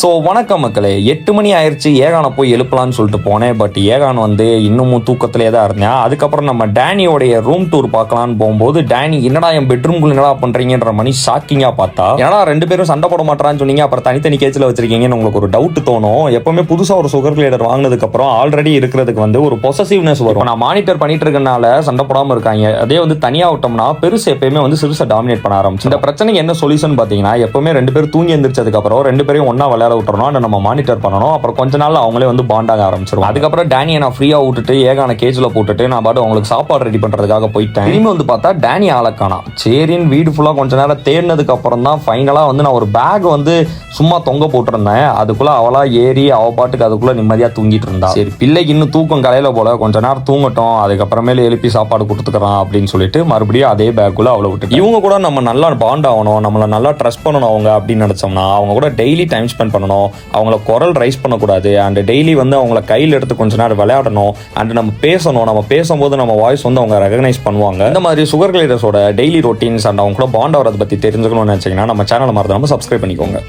So வணக்கம் மக்களே. எட்டு மணி ஆயிடுச்சு ஏகானை போய் எழுப்பலாம்னு சொல்லிட்டு போனேன். பட் ஏகான் வந்து இன்னமும் தூக்கத்திலே தான் இருந்தேன். அதுக்கப்புறம் நம்ம டேனியோடைய ரூம் டூர் பார்க்கலான்னு போகும்போது டேனி என்னடா என் பெட்ரூம்குள்ள என்னடா பண்ணுறீங்கன்ற மணி ஷாக்கிங்காக பார்த்தா ஏன்னா ரெண்டு பேரும் சண்டை போட மாட்டான்னு சொன்னீங்க. அப்புறம் தனித்தனி கேச்சில் வச்சிருக்கீங்கன்னு உங்களுக்கு ஒரு டவுட் தோணும். எப்பவுமே புதுசாக ஒரு சுகர் கிளீடர் வாங்கினதுக்கப்புறம் ஆல்ரெடி இருக்கிறதுக்கு வந்து ஒரு பொசசிவ்னஸ் வரும். நான் மானிட்டர் பண்ணிட்டு இருக்கனால சண்டை போடாமல் இருக்காங்க. அதே வந்து தனியாக விட்டோம்னா பெருசு எப்பயுமே வந்து சிறுசை டாமினேட் பண்ண ஆரம்பிச்சு இந்த பிரச்சனைக்கு என்ன சொல்யூஷன் பார்த்தீங்கன்னா எப்பவுமே ரெண்டு பேரும் தூங்கி எந்திரிச்சதுக்கப்புறம் ரெண்டு பேரையும் ஒன்றா விளையாட விட்டுறணும் அதை நம்ம மானிட்டர் பண்ணணும். அப்புறம் கொஞ்ச நாள் அவங்களே வந்து பாண்டாக ஆரம்பிச்சிரும் அதுக்கப்புறம் டேனியை நான் ஃப்ரீயா விட்டுட்டு ஏகான கேஜ்ல போட்டுட்டு நான் பாட்டு அவங்களுக்கு சாப்பாடு ரெடி பண்றதுக்காக போயிட்டேன். திரும்பி வந்து பார்த்தா டேனி ஆளக்கானா சரின்னு வீடு ஃபுல்லா கொஞ்ச நேரம் தேடினதுக்கு அப்புறம் தான் ஃபைனலா வந்து நான் ஒரு பேக் வந்து சும்மா தொங்க போட்டிருந்தேன். அதுக்குள்ள அவளா ஏறி அவ பாட்டுக்கு அதுக்குள்ள நிம்மதியா தூங்கிட்டு இருந்தா. சரி. பிள்ளைக்கு இன்னும் தூக்கம் கலையில போல கொஞ்ச நேரம் தூங்கட்டும். அதுக்கப்புறமேல எழுப்பி சாப்பாடு கொடுத்துக்கலாம் அப்படின்னு சொல்லிட்டு மறுபடியும் அதே பேக்குள்ள அவளை விட்டு இவங்க கூட நம்ம நல்லா பாண்ட் ஆகணும் நம்மளை நல்லா ட்ரஸ்ட் பண்ணணும் அவங்க அப்படின்னு நினைச்சோம்னா அவங்க கூட டெய்லி டைம் ஸ்பெண்ட் பண்ணணும். அவங்கள குரல் ரைஸ் பண்ணக்கூடாது. அண்ட் டெய்லி வந்து அவங்கள கையில் எடுத்து கொஞ்ச நேரம் விளையாடணும். அண்ட் நம்ம பேசணும். நம்ம பேசும்போது நம்ம வாய்ஸ் வந்து அவங்க ரெகனைஸ் பண்ணுவாங்க. இந்த மாதிரி சுகர் கிளைடர்ஸோட டெய்லி ரொட்டீன்ஸ் அண்ட் அவங்க கூட பாண்ட் ஆகிறத பத்தி தெரிஞ்சுக்கணும்னு நினைச்சீங்கன்னா நம்ம சேனலை நம்ம சப்ஸ்கிரைப் பண்ணிக்கோங்க.